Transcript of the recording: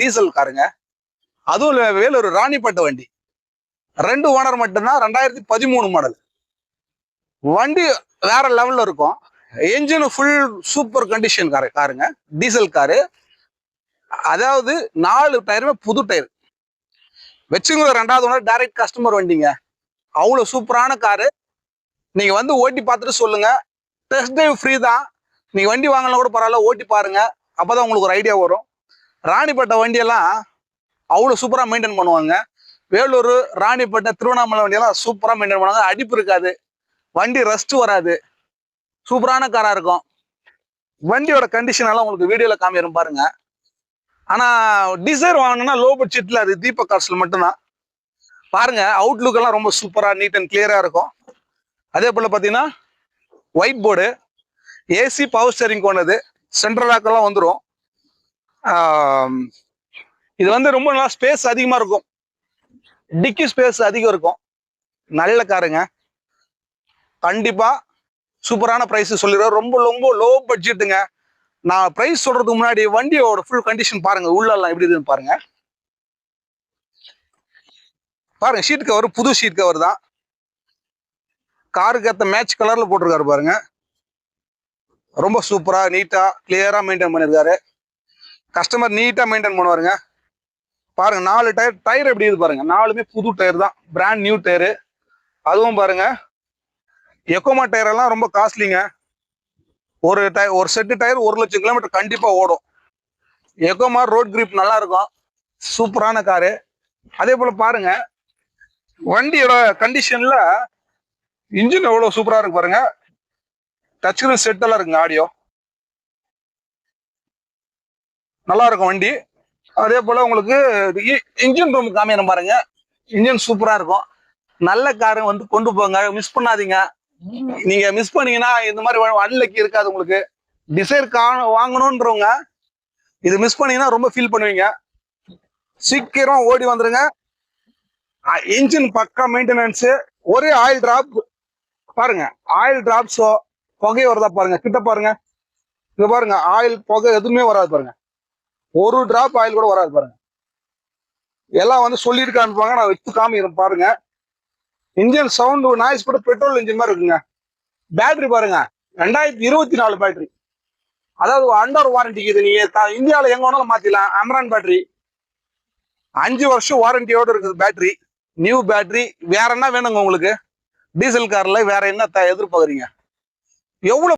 Diesel காருங்க. அதுவும் வேலூர் ராணிப்பட்ட வண்டி. ரெண்டு ஓனர் மட்டும்தான் ரெண்டாயிரத்தி பதிமூணு மாடல் வண்டி வேற லெவல்ல இருக்கும். Engine full super condition car காருங்க. Diesel car அதாவது நாலு டயருமே புது டயர் வச்சுங்க ரெண்டாவது ஓனர் டைரக்ட் கஸ்டமர் வண்டிங்க. அவ்வளோ சூப்பரான காரு நீங்கள் வந்து ஓட்டி பார்த்துட்டு சொல்லுங்கள் டெஸ்ட் டிரைவ் ஃப்ரீ தான். நீங்கள் வண்டி வாங்கலாம் கூட பரவாயில்ல ஓட்டி பாருங்கள் அப்போ தான் உங்களுக்கு ஒரு ஐடியா வரும். ராணிப்பேட்டை வண்டியெல்லாம் அவ்வளோ சூப்பராக மெயின்டைன் பண்ணுவாங்க. வேலூர் ராணிப்பேட்டை திருவண்ணாமலை வண்டியெல்லாம் சூப்பராக மெயின்டைன் பண்ணுவாங்க. அடிப்பு இருக்காது. வண்டி ரஸ்ட் வராது. சூப்பரான காராக இருக்கும். வண்டியோட கண்டிஷன் எல்லாம் உங்களுக்கு வீடியோவில் காமிக்கிறேன் பாருங்க. ஆனால் டிசைர் வாங்கணும்னா லோ பட்ஜெட்டில் அது தீபக் கார்ஸில் மட்டும்தான். பாருங்க அவுட்லுக் எல்லாம் ரொம்ப சூப்பராக நீட் அண்ட் கிளியராக இருக்கும். அதே போல் பார்த்தீங்கன்னா white board AC power steering கொண்டது சென்ட்ரல் லாக்கெல்லாம் வந்துடும் இது வந்து ரொம்ப நல்லா ஸ்பேஸ் அதிகமாக இருக்கும். டிக்கி ஸ்பேஸ் அதிகம் இருக்கும். நல்ல காருங்க கண்டிப்பாக சூப்பரான ப்ரைஸ் சொல்லிடுறேன் ரொம்ப ரொம்ப லோ பட்ஜெட்டுங்க நான் ப்ரைஸ் சொல்றதுக்கு முன்னாடி வண்டியோட ஃபுல் கண்டிஷன் பாருங்க. உள்ளெல்லாம் எப்படி இதுன்னு பாருங்க. பாருங்க ஷீட் கவர் புது ஷீட் கவர் தான். காருக்கு ஏற்ற மேட்ச் கலர்ல போட்டிருக்காரு பாருங்க. ரொம்ப சூப்பரா நீட்டா கிளியரா மெயின்டைன் பண்ணிருக்காரு. கஸ்டமர் நீட்டாக மெயின்டைன் பண்ணுவாருங்க. பாருங்க நாலு டயர் டயர் எப்படி இருக்குது பாருங்க. நாலுமே புது டயர் தான். Brand new tyre. அதுவும் பாருங்க. எக்கோமா டயர் எல்லாம் ரொம்ப காஸ்ட்லிங்க ஒரு டயர் ஒரு செட்டு டயர் ஒரு லட்சம் கிலோமீட்டர் கண்டிப்பாக ஓடும். எக்கோமா ரோட் கிரிப் நல்லா இருக்கும் சூப்பரான காரு அதே போல பாருங்க. வண்டியோட கண்டிஷன்ல இன்ஜின் எவ்வளோ சூப்பராக இருக்கு பாருங்க. டச் செட்டெல்லாம் செட் இருக்குங்க ஆடியோ நல்லா இருக்கும் வண்டி. அதே போல் உங்களுக்கு இன்ஜின் ரூம் காமிக்கிறேன் பாருங்க. இன்ஜின் சூப்பராக இருக்கும். நல்ல காரு வந்து கொண்டு போங்க. மிஸ் பண்ணாதீங்க. நீங்கள் மிஸ் பண்ணீங்கன்னா இந்த மாதிரி அன்லக்கி இருக்காது உங்களுக்கு. டிசைர் கா வாங்கணுன்றவங்க இது மிஸ் பண்ணீங்கன்னா ரொம்ப ஃபீல் பண்ணுவீங்க. சீக்கிரம் ஓடி வந்துருங்க. இன்ஜின் பக்கா மெயின்டெனன்ஸு ஒரே ஆயில் ட்ராப் பாருங்க ஆயில் ட்ராப்ஸோ புகை வருதா பாருங்க. கிட்ட பாருங்க. இங்க பாருங்க ஆயில் புகை எதுவுமே வராது பாருங்க. ஒரு டிராப் ஆயில் கூட வராது பாருங்க. எல்லாம் வந்து சொல்லிட்டு அனுப்புவாங்க. நான் வச்சு காமிக்கிறேன் பாருங்க. இன்ஜின் சவுண்டு நாய்ஸ் கூட பெட்ரோல் இன்ஜின் மாதிரி இருக்குங்க. பேட்டரி பாருங்க. ரெண்டாயிரத்தி இருபத்தி நாலு பேட்டரி அதாவது அண்டர் வாரண்டிக்கு இது நீங்க த- எங்க வேணாலும் மாத்திடலாம் அமரான் பேட்டரி அஞ்சு வருஷம் வாரண்டியோட இருக்குது பேட்டரி நியூ பேட்டரி வேற என்ன வேணுங்க உங்களுக்கு? டீசல் கார்ல வேற என்ன த- எதிர்பார்க்குறீங்க? எவ்வளவு